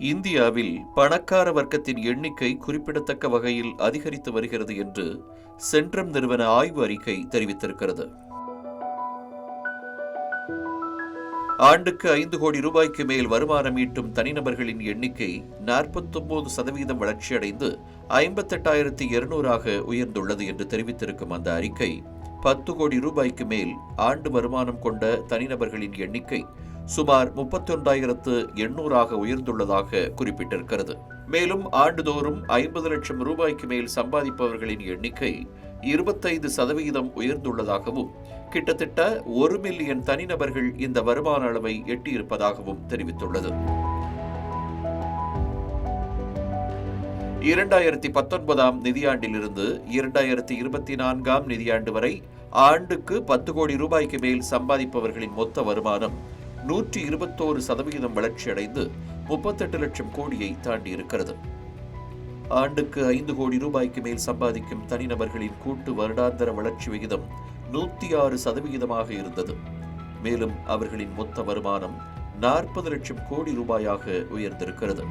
இந்தியாவில் பணக்கார வர்க்கத்தின் எண்ணிக்கை குறிப்பிடத்தக்க வகையில் அதிகரித்து வருகிறது என்று சென்ட்ரம் நிறுவன ஆய்வு அறிக்கை தெரிவித்திருக்கிறது. ஆண்டுக்கு ஐந்து கோடி ரூபாய்க்கு மேல் வருமானம் ஈட்டும் தனிநபர்களின் எண்ணிக்கை நாற்பத்தொன்பது சதவீதம் வளர்ச்சியடைந்து ஐம்பத்தெட்டாயிரத்தி இருநூறாக உயர்ந்துள்ளது என்று தெரிவித்திருக்கும் அந்த அறிக்கை பத்து கோடி ரூபாய்க்கு மேல் ஆண்டு வருமானம் கொண்ட தனிநபர்களின் எண்ணிக்கை சுமார் முப்பத்தொன்றாயிரத்து எண்ணூறாக உயர்ந்துள்ளதாக குறிப்பிட்டிருக்கிறது. மேலும் ஆண்டுதோறும் ஐம்பது லட்சம் ரூபாய்க்கு மேல் சம்பாதிப்பவர்களின் எண்ணிக்கை இருபத்தைந்து சதவிகிதம் உயர்ந்துள்ளதாகவும் கிட்டத்தட்ட ஒரு மில்லியன் தனிநபர்கள் இந்த வருமான அளவை எட்டியிருப்பதாகவும் தெரிவித்துள்ளது. இரண்டாயிரத்தி பத்தொன்பதாம் நிதியாண்டிலிருந்து இரண்டாயிரத்தி இருபத்தி நான்காம் நிதியாண்டு வரை ஆண்டுக்கு பத்து கோடி ரூபாய்க்கு மேல் சம்பாதிப்பவர்களின் மொத்த வருமானம் நூற்றி இருபத்தோரு சதவிகிதம் வளர்ச்சியடைந்து முப்பத்தெட்டு லட்சம் கோடியை தாண்டி இருக்கிறது ஆண்டுக்கு ஐந்து கோடி ரூபாய்க்கு மேல் சம்பாதிக்கும் தனிநபர்களின் கூட்டு வருடாந்தர வளர்ச்சி விகிதம் நூத்தி ஆறு சதவிகிதமாக இருந்தது. மேலும் அவர்களின் மொத்த வருமானம் நாற்பது லட்சம் கோடி ரூபாயாக உயர்ந்திருக்கிறது.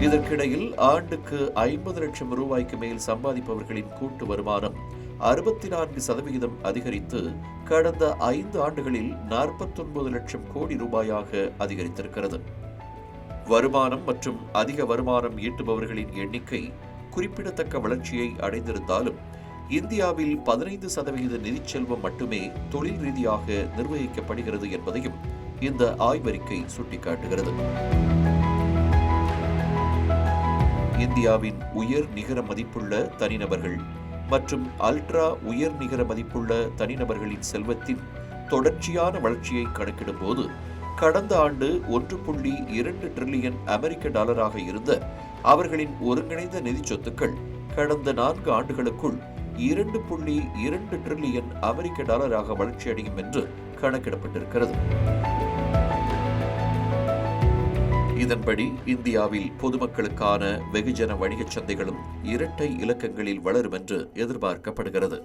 இதற்கிடையில் ஆண்டுக்கு ஐம்பது லட்சம் ரூபாய்க்கு மேல் சம்பாதிப்பவர்களின் கூட்டு வருமானம் அறுபத்தி நான்கு சதவிகிதம் அதிகரித்து கடந்த ஐந்து ஆண்டுகளில் நாற்பத்தொன்பது லட்சம் கோடி ரூபாயாக அதிகரித்திருக்கிறது. வருமானம் மற்றும் அதிக வருமானம் ஈட்டுபவர்களின் எண்ணிக்கை குறிப்பிடத்தக்க வளர்ச்சியை அடைந்திருந்தாலும் இந்தியாவில் பதினைந்து சதவிகித நிதிச்செல்வம் மட்டுமே தொழில் ரீதியாக நிர்வகிக்கப்படுகிறது என்பதையும் இந்த ஆய்வறிக்கை சுட்டிக்காட்டுகிறது. இந்தியாவின் உயர் நிகர மதிப்புள்ள தனிநபர்கள் மற்றும் அல்ட்ரா உயர் நிகர மதிப்புள்ள தனிநபர்களின் செல்வத்தின் தொடர்ச்சியான வளர்ச்சியை கணக்கிடும்போது கடந்த ஆண்டு ஒன்று புள்ளி இரண்டு டிரில்லியன் அமெரிக்க டாலராக இருந்த அவர்களின் ஒருங்கிணைந்த நிதி சொத்துக்கள் கடந்த நான்கு ஆண்டுகளுக்குள் இரண்டு புள்ளி இரண்டு டிரில்லியன் அமெரிக்க டாலராக வளர்ச்சியடையும் என்று கணக்கிடப்பட்டிருக்கிறது. இதன்படி இந்தியாவில் பொதுமக்களுக்கான வெகுஜன வணிகச் சந்தைகளும் இரட்டை இலக்கங்களில் வளரும் என்று எதிர்பார்க்கப்படுகிறது.